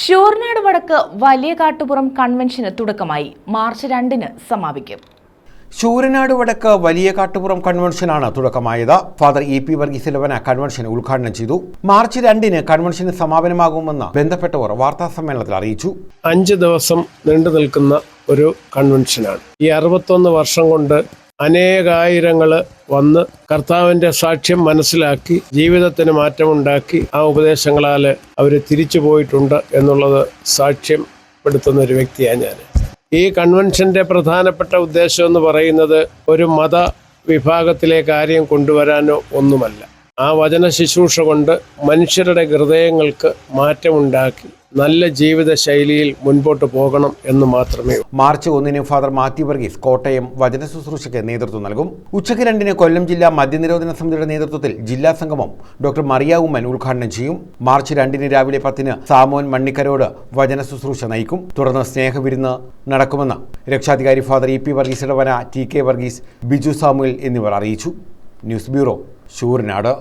ഷൂർനാട് വടക്ക് വലിയ കാട്ടുപുറം കൺവെൻഷന് തുടക്കമായി. മാർച്ച് രണ്ടിന് സമാപിക്കും. ശൂരനാട് വടക്ക് വലിയ കാട്ടുപുറം കൺവെൻഷനാണ് തുടക്കമായത്. Father E P Varghese Ilavana convention ഉദ്ഘാടനം ചെയ്തു. മാർച്ച് രണ്ടിന് കൺവെൻഷന് സമാപനമാകുമെന്ന് ബന്ധപ്പെട്ടവർ വാർത്താ സമ്മേളനത്തിൽ അറിയിച്ചു. അഞ്ച് ദിവസം നീണ്ടു നിൽക്കുന്ന ഒരു കൺവെൻഷനാണ് ഈ അറുപത്തൊന്ന് വർഷം കൊണ്ട് അനേകായിരങ്ങൾ വന്ന് കർത്താവിന്റെ സാക്ഷ്യം മനസ്സിലാക്കി ജീവിതത്തിന് മാറ്റമുണ്ടാക്കി ആ ഉപദേശങ്ങളാൽ അവർ തിരിച്ചു പോയിട്ടുണ്ട് എന്നുള്ളത് സാക്ഷ്യം പെടുത്തുന്ന ഒരു വ്യക്തിയാണ് ഞാൻ ഈ കൺവെൻഷന്റെ പ്രധാനപ്പെട്ട ഉദ്ദേശം എന്ന് പറയുന്നത് ഒരു മത വിഭാഗത്തിലെ കാര്യം കൊണ്ടുവരാനോ ഒന്നുമല്ല. ആ വചന ശുശ്രൂഷ കൊണ്ട് മനുഷ്യരുടെ ഹൃദയങ്ങൾക്ക് മാറ്റമുണ്ടാക്കി നല്ല ജീവിത ശൈലിയിൽ മുൻപോട്ട് പോകണം എന്ന് മാത്രമേ. മാർച്ച് ഒന്നിന് ഫാദർ മാത്യു വർഗീസ് കോട്ടയം വചന ശുശ്രൂഷയ്ക്ക് നേതൃത്വം നൽകും. ഉച്ചയ്ക്ക് രണ്ടിന് കൊല്ലം ജില്ലാ മദ്യനിരോധന സമിതിയുടെ നേതൃത്വത്തിൽ ജില്ലാ സംഗമം ഡോക്ടർ മറിയ ഉമ്മൻ ഉദ്ഘാടനം ചെയ്യും. മാർച്ച് രണ്ടിന് രാവിലെ പത്തിന് സാമോൻ മണ്ണിക്കരോട് വചന ശുശ്രൂഷ നയിക്കും. തുടർന്ന് സ്നേഹവിരുന്ന് നടക്കുമെന്ന് രക്ഷാധികാരി father E P Varghese Edavana T K Varghese Biju Samuel എന്നിവർ അറിയിച്ചു. News bureau Sooranad